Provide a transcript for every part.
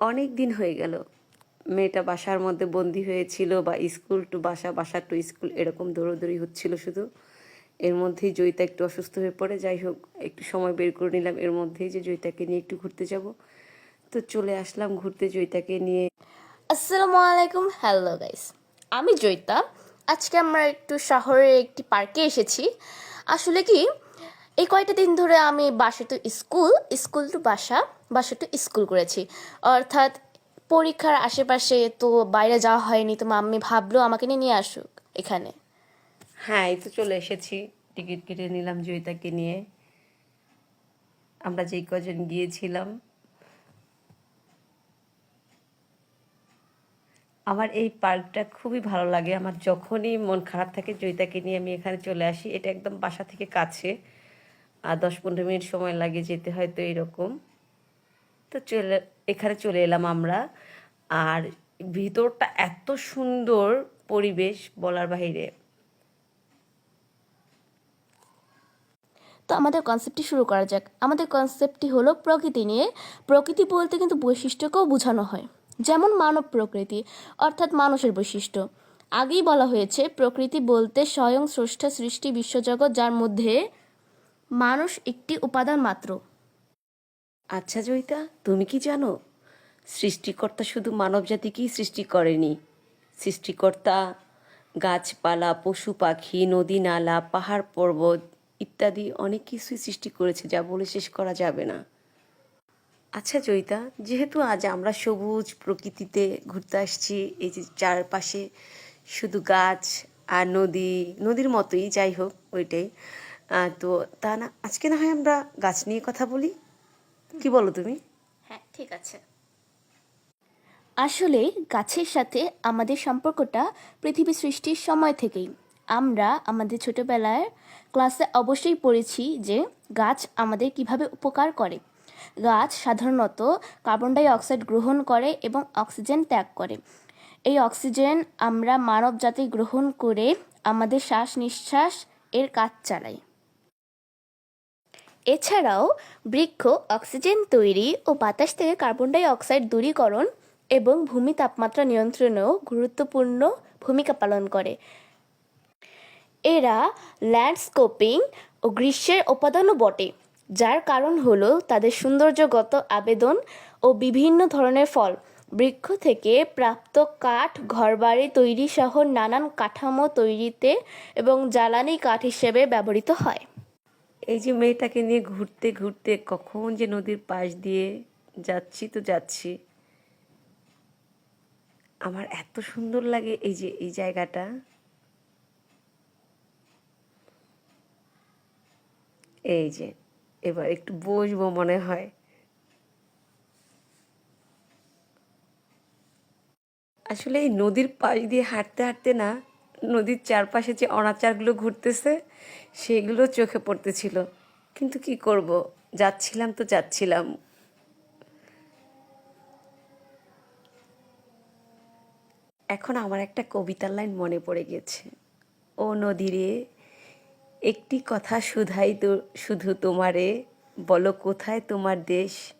অনেক দিন হয়ে গেল। মেয়েটা বাসার মধ্যে বন্দি হয়েছিল বা স্কুল টু বাসা বাসা টু স্কুল এরকম দৌড়োদৌড়ি হচ্ছিল শুধু। এর মধ্যেই জয়িতা একটু অসুস্থ হয়ে পড়ে। যাই হোক, একটু সময় বের করে নিলাম। এর মধ্যেই যে জয়িতাকে নিয়ে একটু ঘুরতে যাব। তো চলে আসলাম ঘুরতে জয়িতাকে নিয়ে। আসসালামু আলাইকুম। হ্যালো গাইস, আমি জয়িতা। আজকে আমরা একটু শহরের একটি পার্কে এসেছি। আসলে কি এই কয়টা দিন ধরে আমি বাসা টু স্কুল স্কুল টু বাসা বাসা টু স্কুল করেছি। অর্থাৎ পরীক্ষার আশেপাশে তো বাইরে যাওয়া হয়নি, তো মাম্মি ভাবলো আমাকে নিয়ে নিয়ে আসুক এখানে। হ্যাঁ এই তো চলে এসেছি। টিকিট কেটে নিলাম জয়িতাকে নিয়ে। আমরা যেই কজন গিয়েছিলাম। আমার এই পার্কটা খুবই ভালো লাগে। আমার যখনই মন খারাপ থাকে জয়িতাকে নিয়ে আমি এখানে চলে আসি। এটা একদম বাসা থেকে কাছে। আর দশ পনেরো মিনিট সময় লাগে যেতে হয়তো এরকম। তো চলে, এখানে চলে এলাম আমরা। আর ভিতরটা এত সুন্দর পরিবেশ বলার বাইরে তো আমাদের কনসেপ্টটি শুরু করা যাক। আমাদের কনসেপ্টটি হলো প্রকৃতি নিয়ে। প্রকৃতি বলতে কিন্তু বৈশিষ্ট্যকেও বোঝানো হয়। যেমন মানব প্রকৃতি, অর্থাৎ মানুষের বৈশিষ্ট্য। আগেই বলা হয়েছে, প্রকৃতি বলতে স্বয়ং স্রষ্টা সৃষ্টি বিশ্বজগৎ, যার মধ্যে মানুষ একটি উপাদান মাত্র। আচ্ছা জয়িতা, তুমি কি জানো? সৃষ্টিকর্তা শুধু মানবজাতিকেই সৃষ্টি করেনি। সৃষ্টিকর্তা, গাছপালা, পশু পাখি, নদী নালা, পাহাড় পর্বত ইত্যাদি অনেক কিছুই সৃষ্টি করেছে, যা বলে শেষ করা যাবে না। আচ্ছা জয়িতা, যেহেতু আজ আমরা সবুজ প্রকৃতিতে ঘুরতে আসছি, এই যে চারপাশে শুধু গাছ আর নদী, নদীর মতোই, যাই হোক, ওইটাই। তো তা না, আজকে না হয় আমরা গাছ নিয়ে কথা বলি। কি বলো তুমি? হ্যাঁ ঠিক আছে। আসলে গাছের সাথে আমাদের সম্পর্কটা পৃথিবী সৃষ্টির সময় থেকেই। আমরা আমাদের ছোটবেলায় ক্লাসে অবশ্যই পড়েছি যে গাছ আমাদের কীভাবে উপকার করে। গাছ সাধারণত কার্বন ডাই অক্সাইড গ্রহণ করে এবং অক্সিজেন ত্যাগ করে। এই অক্সিজেন আমরা মানব জাতি গ্রহণ করে আমাদের শ্বাস নিঃশ্বাস এর কাজ চালাই। এছাড়াও বৃক্ষ, অক্সিজেন তৈরি ও বাতাস থেকে কার্বন ডাই অক্সাইড দূরীকরণ এবং ভূমি তাপমাত্রা নিয়ন্ত্রণেও গুরুত্বপূর্ণ ভূমিকা পালন করে। এরা ল্যান্ডস্কেপিং ও গ্রীষ্মের উপাদানও বটে, যার কারণ হলো তাদের সৌন্দর্যগত আবেদন ও বিভিন্ন ধরনের ফল। বৃক্ষ থেকে প্রাপ্ত কাঠ, ঘরবাড়ি তৈরি সহ নানান কাঠামো তৈরিতে এবং জ্বালানি কাঠ হিসেবে ব্যবহৃত হয়। এই যে মেয়েটাকে নিয়ে ঘুরতে ঘুরতে কখন যে নদীর পাশ দিয়ে যাচ্ছি তো যাচ্ছি। আমার এত সুন্দর লাগে এই যে, এই জায়গাটা। এই যে, এবার একটু বসবো মনে হয়। আসলে এই নদীর পাশ দিয়ে হাঁটতে হাঁটতে না নদীর চারপাশে যে অনাচারগুলো ঘুরতেছে, সেগুলো চোখে পড়তেছিল। কিন্তু কি করব? যাচ্ছিলাম তো যাচ্ছিলাম। এখন আমার একটা কবিতার লাইন মনে পড়ে গেছে। ও নদীরে, একটি কথা শুধাই তো, শুধু তোমারে। বলো কোথায় তোমার দেশ?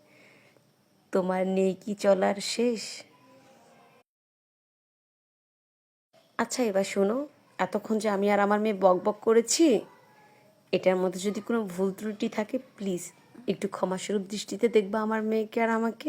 তোমার নেই কি চলার শেষ? আচ্ছা এবার শোনো। এতক্ষণ যে আমি আর আমার মেয়ে বক বক করেছি, এটার মধ্যে যদি কোনো ভুল ত্রুটি থাকে প্লিজ একটু ক্ষমাস্বরূপ দৃষ্টিতে দেখবা আমার মেয়েকে আর আমাকে।